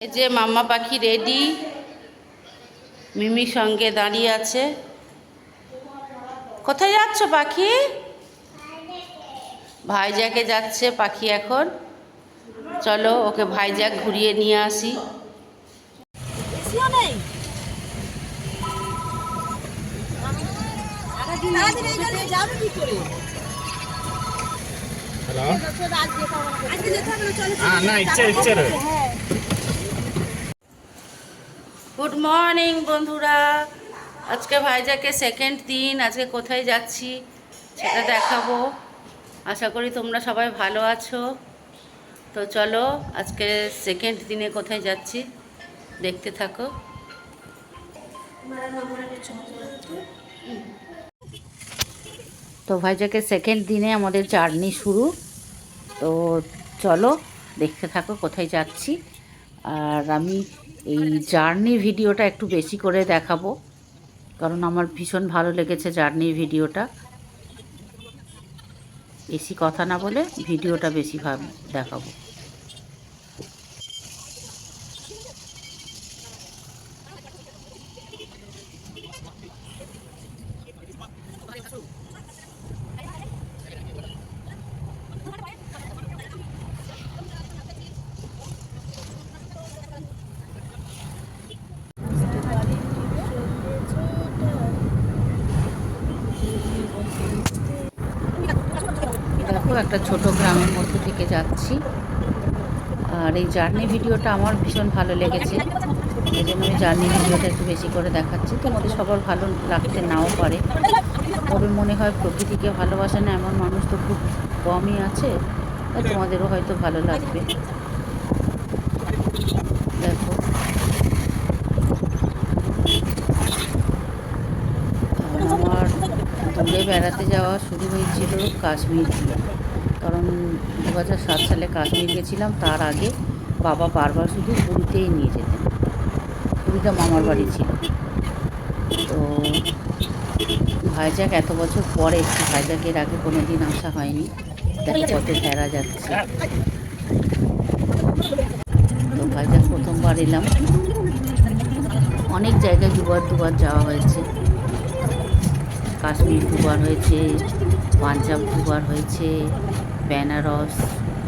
এই যে মাম্মা পাখি রেডি মিমি সঙ্গে দাঁড়িয়ে আছে। কোথায় যাচ্ছ পাখি? ভাইজাকে যাচ্ছে পাখি এখন। চলো ওকে ভাইজাক ঘুরিয়ে নিয়ে আসি। না হ্যাঁ, ইচ্ছে ইচ্ছে গুড মর্নিং বন্ধুরা। আজকে ভাইজাকে সেকেন্ড দিন। আজকে কোথায় যাচ্ছি সেটা দেখাবো। আশা করি তোমরা সবাই ভালো আছো। তো চলো, আজকে সেকেন্ড দিনে কোথায় যাচ্ছি দেখতে থাকো। তো ভাইজাকে সেকেন্ড দিনে আমাদের জার্নি শুরু। তো চলো, দেখতে থাকো কোথায় যাচ্ছি। আর আমি এই জার্নি ভিডিওটা একটু বেশি করে দেখাবো, কারণ আমার ভীষণ ভালো লেগেছে জার্নি ভিডিওটা। বেশি কথা না বলে ভিডিওটা বেশি ভাব দেখাবো দেখো একটা ছোট গ্রামের মধ্যে থেকে যাচ্ছি। আর এই জার্নি ভিডিওটা আমার ভীষণ ভালো লেগেছে। এই জন্য আমি জার্নি ভিডিওটা একটু বেশি করে দেখাচ্ছি। তোমাদের সবার ভালো লাগতে নাও পারে। তবে মনে হয় প্রকৃতিকে ভালোবাসে না এমন মানুষ তো খুব কমই আছে। তাই তোমাদেরও হয়তো ভালো লাগবে। দেখো। আমার দূরে বেড়াতে যাওয়া শুরু হয়েছিল কাশ্মীর। কারণ দু হাজার সাত সালে কাশ্মীর গেছিলাম, তার আগে বাবা বারবার শুধু পুরীতেই নিয়ে যেতেন। পুরীটা মামার বাড়ি ছিল। তো ভাইজাক এত বছর পরে এসেছি ভাইজাকের আগে কোনো দিন আসা হয়নি। দেখো কত ফেরা যাচ্ছে। তো ভাইজাক প্রথমবার এলাম। অনেক জায়গায় দুবার দুবার যাওয়া হয়েছে। কাশ্মীর দুবার হয়েছে, পাঞ্জাব দুবার হয়েছে। বেনারস,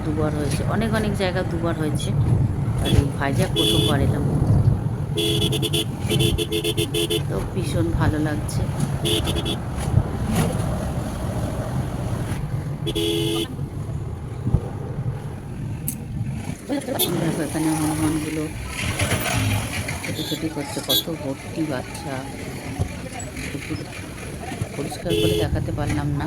দুবার হয়েছে। অনেক অনেক জায়গা দুবার হয়েছে। আর এই ভাইজাক প্রথমবার এলাম। তো ভীষণ ভালো লাগছে। দেখো এখানে হনুমানগুলো ছোটি করছে। কত ভর্তি বাচ্চা। পরিষ্কার করে দেখাতে পারলাম না।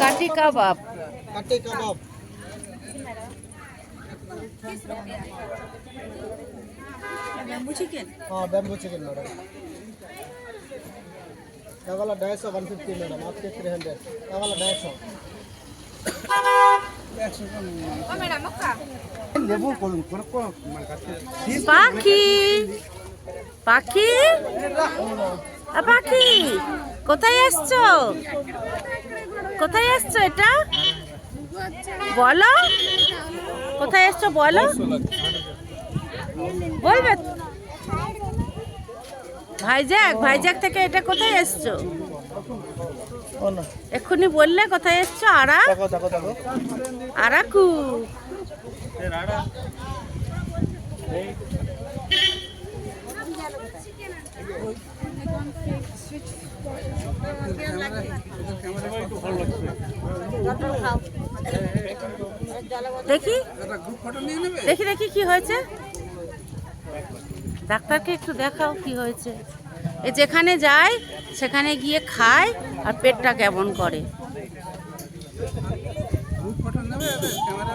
Kathi kebab. Kathi kebab. Bamboo chicken? হ্যাঁ ব্যাম্বু চিকেন ম্যাডাম क्या वाला ढाई सौ वन फिफ्टी मैडम आपके थ्री हंड्रेड क्या वाला পাখি। পাখি? পাখি কোথায় আসছো? কোথায় এসছো এটা? বলো। কোথায় এসছো বলো। বলবে। ভাইজাক ভাইজাক থেকে এটা কোথায় এসছো এক্ষুনি বললে কোথায় এসছো আরা? দেখো দেখো দেখো। দেখি দেখি কি হয়েছে। ডাক্তারকে একটু দেখাও কি হয়েছে। এ যেখানে যায়, সেখানে গিয়ে খায় আর পেটটা কেমন করে। ক্যামেরা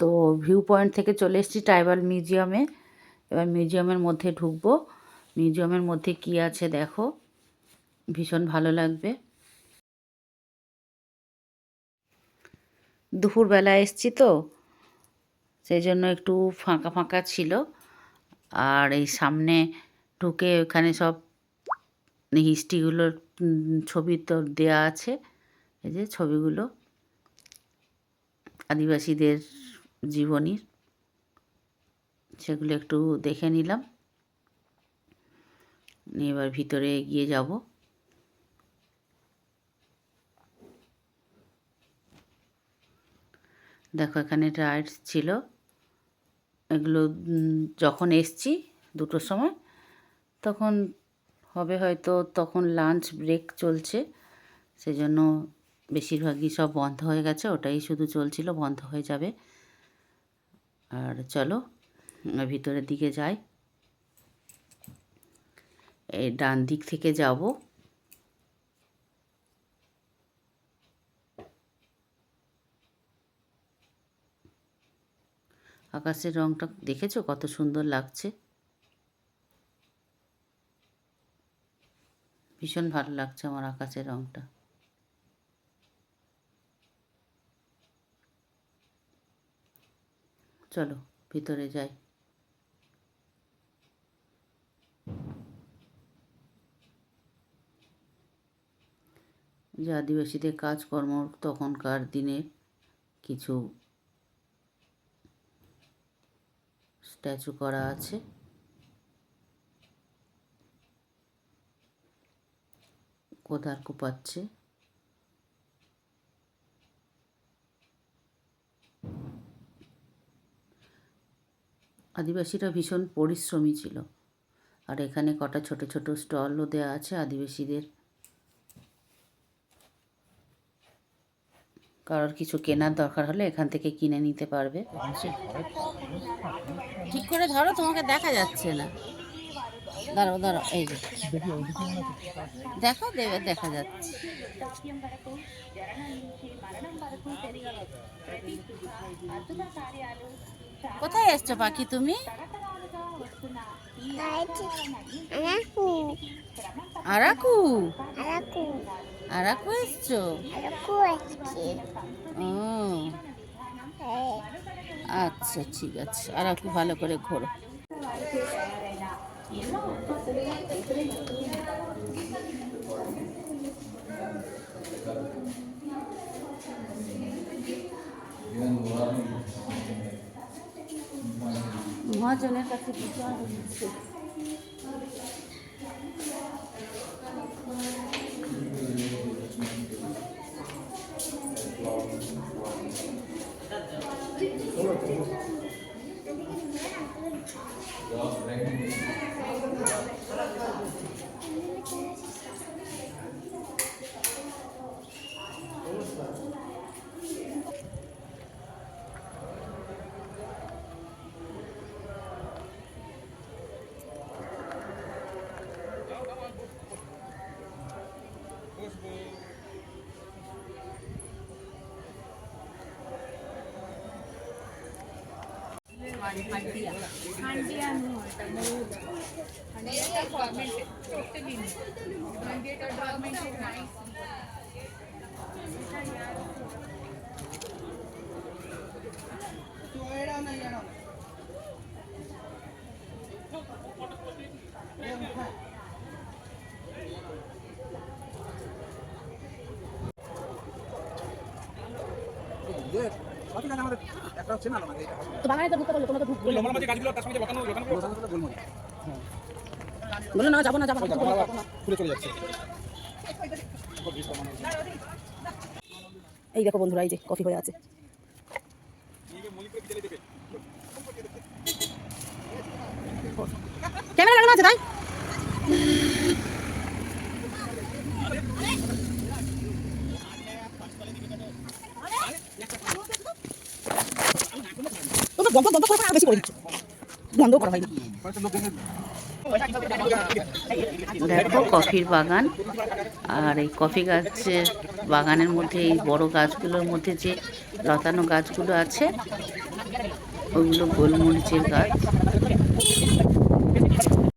তো ভিউ পয়েন্ট থেকে চলে এসেছি ট্রাইবাল মিউজিয়ামে। এবার মিউজিয়ামের মধ্যে ঢুকবো। মিউজিয়ামের মধ্যে কি আছে দেখো। ভীষণ ভালো লাগবে। দুপুরবেলা এসছি তো, সেই জন্য একটু ফাঁকা ফাঁকা ছিল। আর এই সামনে ঢুকে ওখানে সব হিস্ট্রিগুলোর ছবি তো দেয়া আছে। এই যে ছবিগুলো আদিবাসীদের জীবনীর সেগুলো একটু দেখে নিলাম। নিয়ে এবার ভিতরে এগিয়ে যাব। দেখো এখানে রাইডস ছিল। এগুলো যখন এসছি দুটোর সময়, তখন হবে হয়তো, তখন লাঞ্চ ব্রেক চলছে। সেজন্য বেশিরভাগই সব বন্ধ হয়ে গেছে, ওটাই শুধু চলছিল, বন্ধ হয়ে যাবে। আর চলো ভিতরের দিকে যাই। এই ডান দিক থেকে যাব। আকাশের রংটা দেখেছ? কত সুন্দর লাগছে। ভীষণ ভালো লাগছে আমার আকাশের রংটা। চলো ভিতরে যাই। যে আদিবাসীদের কাজকর্ম তখনকার দিনের কিছু স্ট্যাচু করা আছে। কোদাল কোপাচ্ছে। আদিবাসীরা ভীষণ পরিশ্রমী ছিল। আর এখানে কটা ছোট ছোট স্টলও দেওয়া আছে আদিবাসীদের। কারোর কিছু কেনার দরকার হলে এখান থেকে কিনে নিতে পারবে। ঠিক করে ধরো, তোমাকে দেখা যাচ্ছে না। দাঁড়াও দাঁড়াও, এই যে। দেখো, দেবে, দেখা যাচ্ছে। কোথায় এসছো পাখি তুমি? Aku, আরাকু? আরাকু। এসছো? ও। আচ্ছা ঠিক আছে। আরাকু ভালো করে ঘোরো। মহাজনের কাছে বিচার হচ্ছে వాడి హండియా హండియా అని హండియా government totally హండియా government nice Good. What is the number? হচ্ছে না তো তো ঢুকতে পারল ঢুকবে গাছগুলো তার সঙ্গে বলো না যাব না যাব না খুলে চলে যাচ্ছে এই দেখো বন্ধুরা এই যে কফি হয়ে আছে ক্যামেরা লাগানো আছে তাই দেখো কফির বাগান, আর এই কফি গাছের বাগানের মধ্যে, এই বড় গাছগুলোর মধ্যে যে লতানো গাছগুলো আছে ওগুলো গোলমরিচের গাছ।